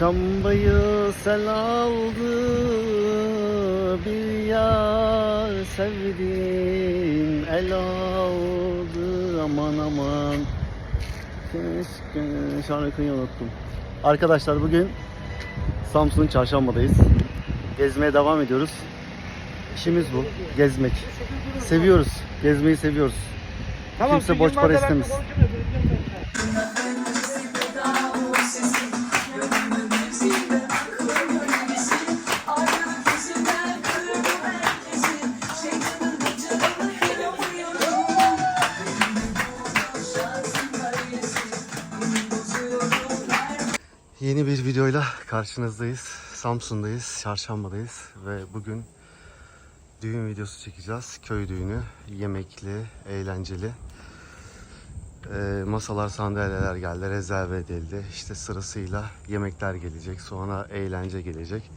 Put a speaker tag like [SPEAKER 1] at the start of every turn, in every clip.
[SPEAKER 1] Çarşambayı sel aldı bir yar sevdim el aldı aman aman Keşke şarkıyı unuttum. Arkadaşlar bugün Samsun'un çarşambadayız. Gezmeye devam ediyoruz. İşimiz bu. Gezmek. Seviyoruz. Gezmeyi seviyoruz. Kimse borç para istemez. Yeni bir videoyla karşınızdayız. Samsun'dayız, çarşambadayız ve bugün düğün videosu çekeceğiz. Köy düğünü, yemekli, eğlenceli. Ee, masalar, sandalyeler geldi, rezerve edildi. İşte sırasıyla yemekler gelecek, sonra eğlence gelecek.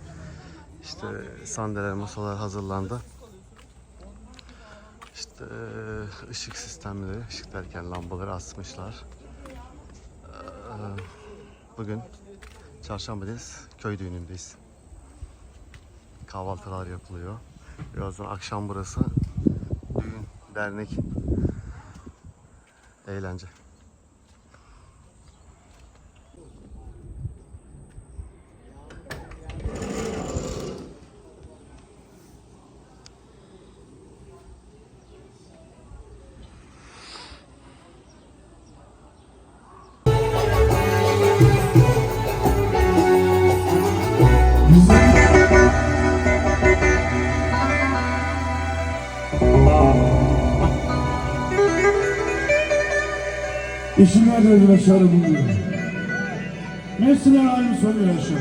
[SPEAKER 1] İşte sandalyeler, masalar hazırlandı. İşte e, ışık sistemleri, ışık derken lambaları asmışlar. Ee, Bugün çarşambadayız, köy düğünündeyiz. Kahvaltılar yapılıyor. Birazdan akşam burası düğün, dernek, eğlence.
[SPEAKER 2] Nerededir aşağı buluyor. Mesleğe halim soruyor aşağı.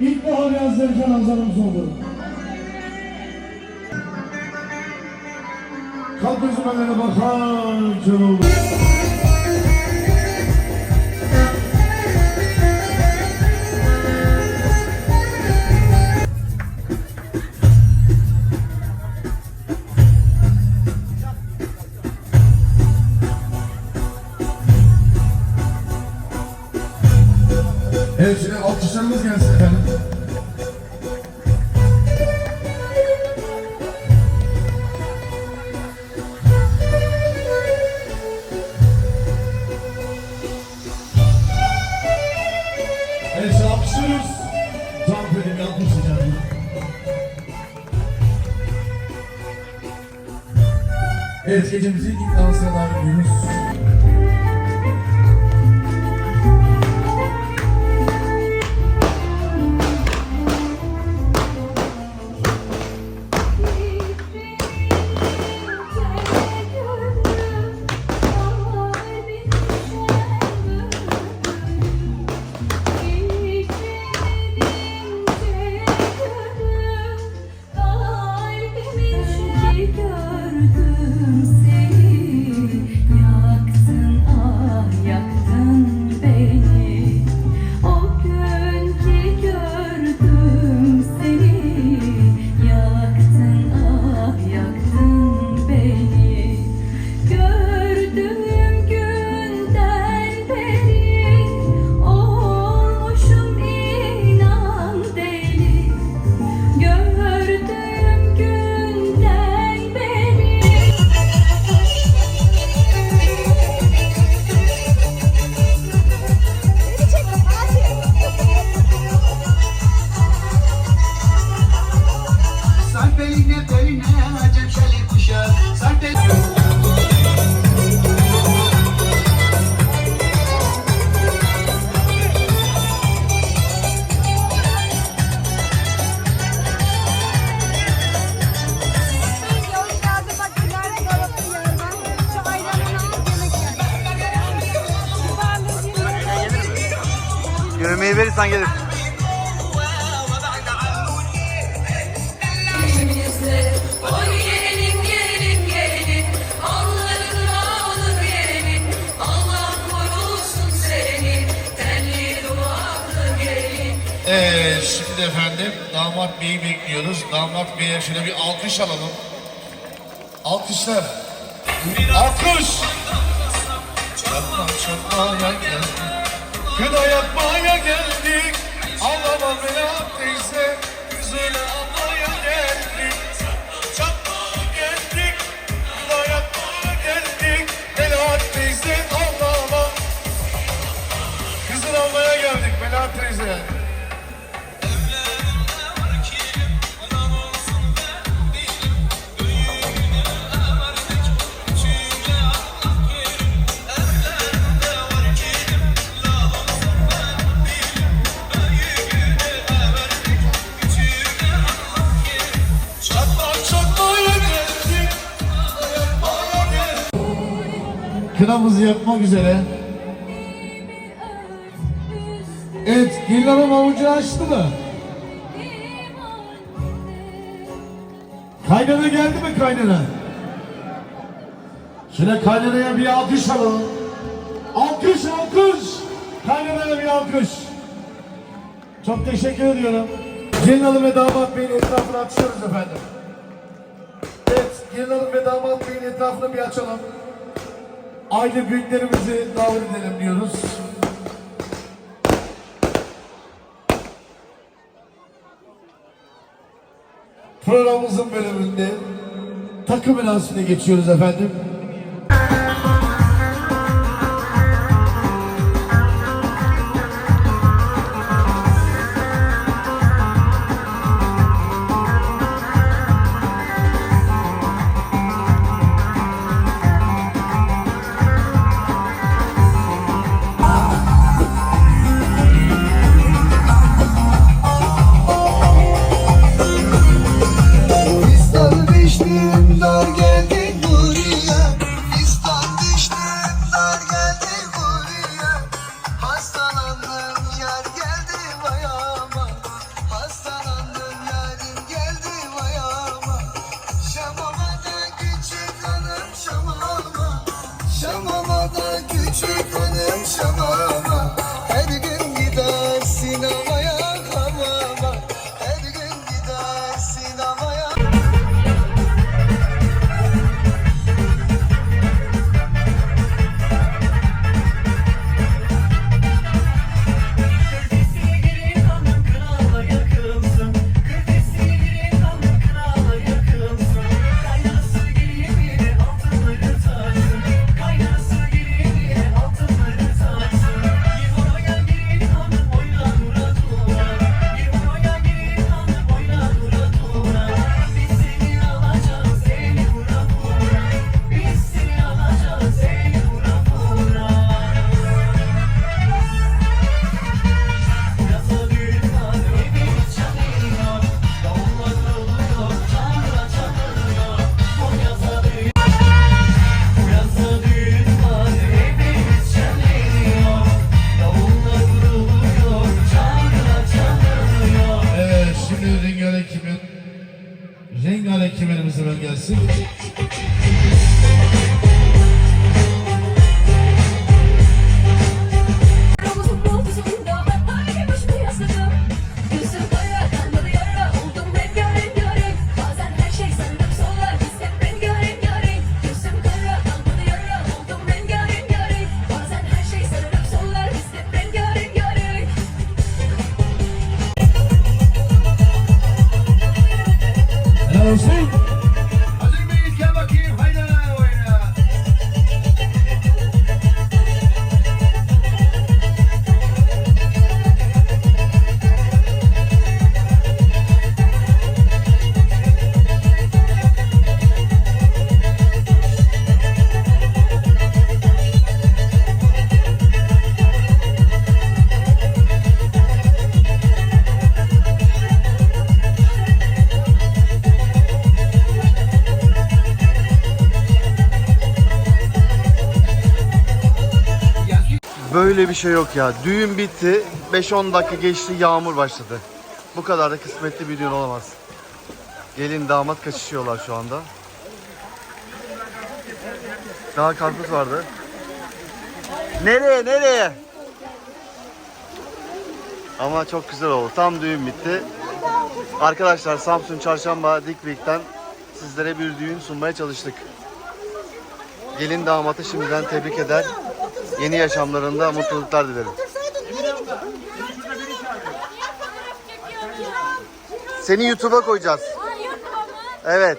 [SPEAKER 2] İlkbahar yazları canazlarımız oldu. Kalk gözüme bakar can Evet şimdi alkışlarımız gelsin efendim. Şimdi alkışlıyoruz. Can Fredim'i alkışlayacağım. Evet gecemizin ilk dansına davet ediyoruz.
[SPEAKER 3] Gelin
[SPEAKER 4] Ee, şimdi efendim damat beyi bekliyoruz. Damat beye şöyle bir alkış alalım. Alkışlar. Alkış. Çatma çatma yan yan. Kına yapmaya geldik. Ağlama Melahat teyze. Güzel almaya geldik. Çatmaya geldik. Kına yapmaya geldik. Melahat teyze ağlama. Kızın almaya geldik Melahat teyze Kınamızı yapmak üzere Evet, gelin hanım avucu açtı mı? Kaynana geldi mi kaynana? Şöyle kaynanaya bir alkış alalım. Alkış, alkış! Kaynanaya bir alkış. Çok teşekkür ediyorum. Gelin hanım ve damat beyin etrafını açıyoruz efendim. Evet, gelin hanım ve damat beyin etrafını bir açalım. Aile büyüklerimizi davet edelim diyoruz. Programımızın bölümünde takım münasebine geçiyoruz efendim.
[SPEAKER 2] see.
[SPEAKER 1] Böyle bir şey yok ya. Düğün bitti. 5-10 dakika geçti yağmur başladı. Bu kadar da kısmetli bir düğün olamaz. Gelin damat kaçışıyorlar şu anda. Daha karpuz vardı. Nereye nereye? Ama çok güzel oldu. Tam düğün bitti. Arkadaşlar Samsun Çarşamba Dikvik'ten sizlere bir düğün sunmaya çalıştık. Gelin damatı şimdiden tebrik eder yeni yaşamlarında mutluluklar dilerim. Seni YouTube'a koyacağız. Evet.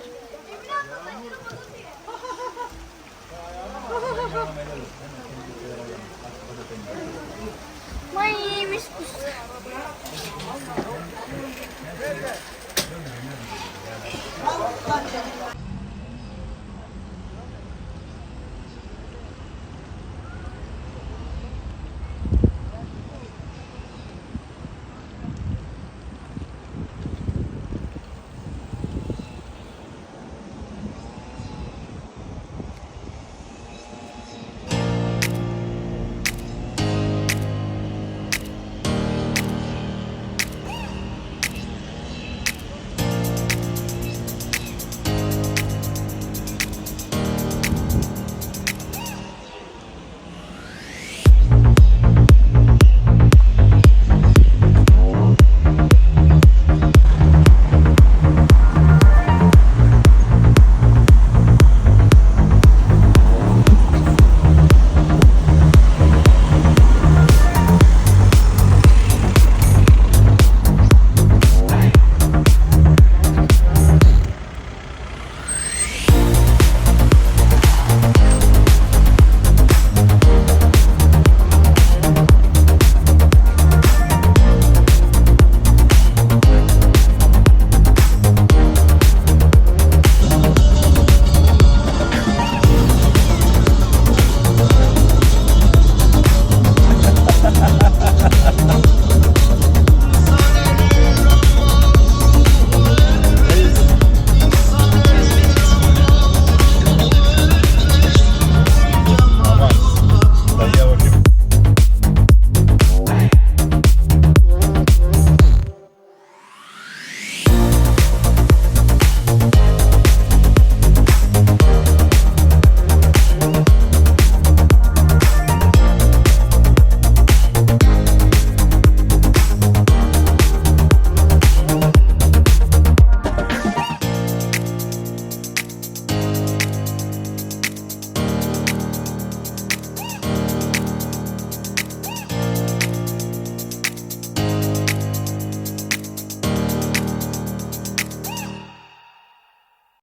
[SPEAKER 5] Thank you.